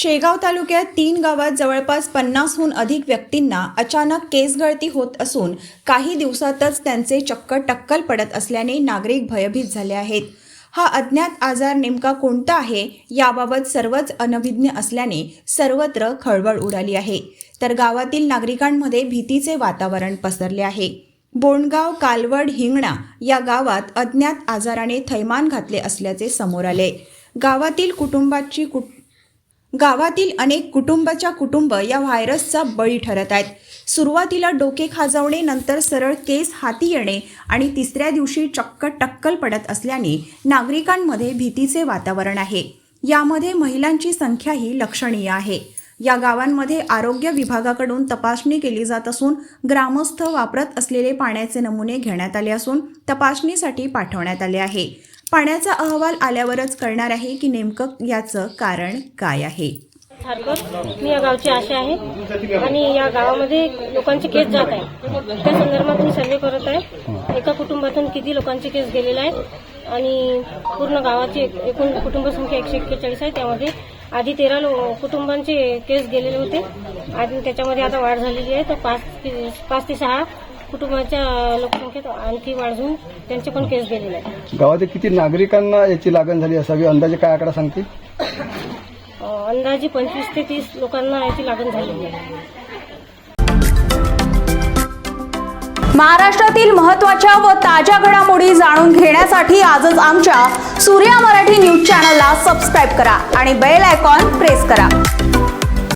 शेगाव तालुक्यात तीन गावात जवळपास पन्नासहून अधिक व्यक्तींना अचानक केस गळती होत असून काही दिवसातच त्यांचे चक्क टक्कल पडत असल्याने नागरिक भयभीत झाले आहेत. हा अज्ञात आजार नेमका कोणता आहे याबाबत सर्वच अनभिज्ञ असल्याने सर्वत्र खळबळ उडाली आहे. तर गावातील नागरिकांमध्ये भीतीचे वातावरण पसरले आहे. बोंडगाव कालवड हिंगणा या गावात अज्ञात आजाराने थैमान घातले असल्याचे समोर आले. गावातील कुटुंबाची कुट गावातील अनेक कुटुंबाच्या कुटुंब या व्हायरसचा बळी ठरत आहेत. सुरुवातीला डोके खाजवणे नंतर सरळ केस हाती येणे आणि तिसऱ्या दिवशी चक्क टक्कल पडत असल्याने नागरिकांमध्ये भीतीचे वातावरण आहे. यामध्ये महिलांची संख्याही लक्षणीय आहे. या गावांमध्ये आरोग्य विभागाकडून तपासणी केली जात असून ग्रामस्थ वापरत असलेले पाण्याचे नमुने घेण्यात आले असून तपासणीसाठी पाठवण्यात आले आहे. पाण्याचा अहवाल आल्यावरच कळणार आहे की नेमकं याचं कारण काय आहे. मी या गावची आशा आहे आणि या गावामध्ये लोकांचे केस जात आहे त्या संदर्भात मी सर्वे करत आहे. एका कुटुंबातून किती लोकांचे केस गेलेले आहेत आणि पूर्ण गावाची एकूण कुटुंब संख्या एकशे एक्केचाळीस आहे. त्यामध्ये आधी तेरा लो कुटुंबांचे केस गेलेले होते. आणि त्याच्यामध्ये आता वाढ झालेली आहे. तर पाच ते पाच ते सहा कुटुंबाच्या लोकसंख्येत आणखी वाढून त्यांचे पण केस गेलेले आहेत. गावातील किती नागरिकांना याची लागण झाली असावी? अंदाजे काय आकडा सांगतील? अं, अंदाजे पंचवीस ते तीस लोकांना याची लागण झालेली आहे महाराष्ट्रातील महत्त्वाच्या व ताज्या घडामोडी जाणून घेण्यासाठी आजच आमच्या सूर्या मराठी न्यूज चॅनलला सबस्क्राईब करा आणि बेल आयकॉन प्रेस करा.